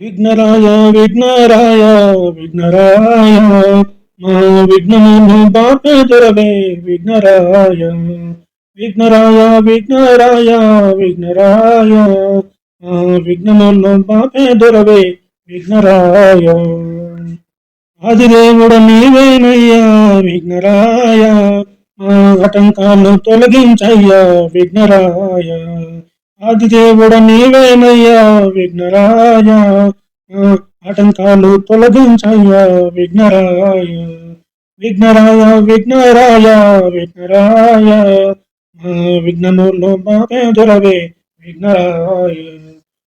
విఘ్నరాయ విఘ్నరాయ విఘ్నరాయ. మా విఘ్నమును బాపే దొరవే విఘ్నరాయ. విఘ్నరాయ విఘ్నరాయ విఘ్నరాయ. మా విఘ్నమును బాపే దొరవే విఘ్నరాయ. ఆదిదేవుడ నీవేనయ్యా విఘ్నరాయ. మా ఆటంకాలను తొలగించయ్యా విఘ్నరాయ. ఆదిదేవుడ నీవేనయ్యా విఘ్నరాయ ఆటంకాలు తొలగించయ్యా విఘ్నరాయ విఘ్నరాయ విఘ్నరాయ విఘ్నరాయ మా విఘ్నములు మా దొరవే విఘ్నరాయ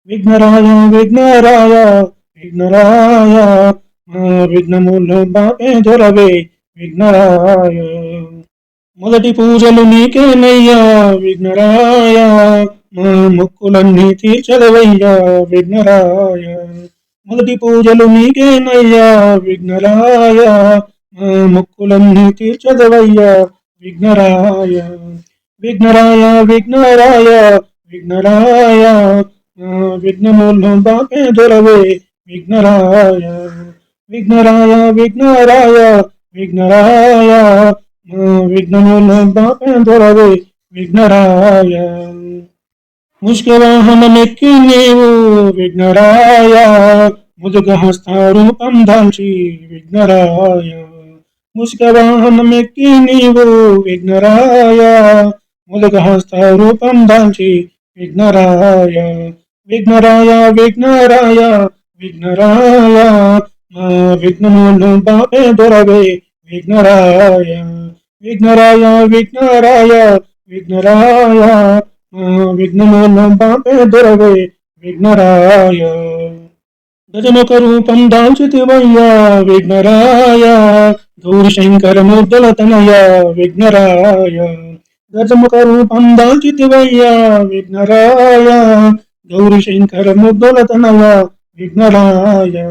విఘ్నరాయ విఘ్నరాయ విఘ్నరాయ మా విఘ్నములు బాపే దొరవే విఘ్నరాయ మొదటి పూజలు నీకేనయ్యా విఘ్నరాయ మా మొక్కులన్నీ తీర్చదవయ్యా విఘ్నరాయ. మొదటి పూజలు నీకేనయ్యా విఘ్నరాయ. మా మొక్కులన్నీ తీర్చదవయ్యా విఘ్నరాయ. విఘ్నరాయ విఘ్నరాయ విఘ్నరాయ. మా విఘ్నములు బాపే దొరవే విఘ్నరాయ. విఘ్నరాయ విఘ్నరాయ విఘ్నరాయ. మా విఘ్నములు బాపే దొరవే విఘ్నరాయ. ముష్కవాహనమెక్కి నీవు విఘ్నరాయ ముదుగ హస్త రూపం దాల్చి విఘ్నరాయ ముష్కవాహనమెక్కి నీవు విఘ్నరాయ ముదుగ హస్త రూపం దాల్చి విఘ్నరాయ విఘ్నరాయ విఘ్నరాయ విఘ్నరాయ మా విఘ్నములు బాపే దొరవే విఘ్నరాయ విఘ్నరాయ విఘ్నరాయ విఘ్నరాయ మా బాపే దొరవే విఘ్నరాయ. గజముఖ రూపం దాల్చితివయ్యా విఘ్నరాయ. గౌరి శంకర ముద్దల తనయ విఘ్నరాయ. గజముఖ రూపం దాల్చితివయ్యా విఘ్నరాయ. గౌరి శంకర ముద్దల తనయ విఘ్నరాయ.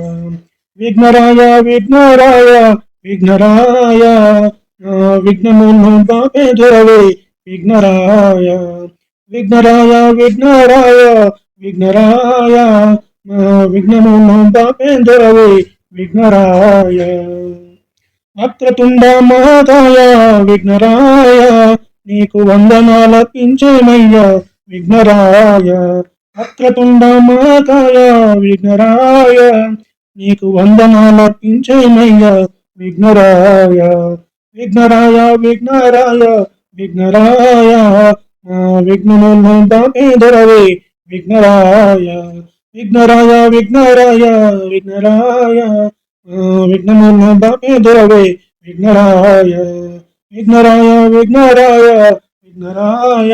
విఘ్నరాయ విఘ్నరాయ విఘ్నరాయ. నా విఘ్నమును బాపే దొరవే విఘ్నరాయ. విఘ్నరాయ విఘ్నరాయ విఘ్నరాయ మా విఘ్నమును పాపేంద్రవి విఘ్నరాయ. వక్రతుండ మహాకాయ విఘ్నరాయ నీకు వందనాలర్పించేమయ్యా విఘ్నరాయ. వక్రతుండ మహాకాయ విఘ్నరాయ నీకు వందనాలర్పించేమయ్యా విఘ్నరాయ. విఘ్నరాయ విఘ్నరాయ విఘ్నరాయ మా విఘ్నమును బాపే దొరవే విఘ్నరాయ విఘ్నరాయ విఘ్నరాయ విఘ్నరాయ మా విఘ్నమును బాపే దొరవే విఘ్నరాయ విఘ్నరాయ విఘ్నరాయ విఘ్నరాయ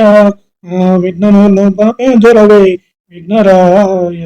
మా విఘ్నమును బాపే దొరవే విఘ్నరాయ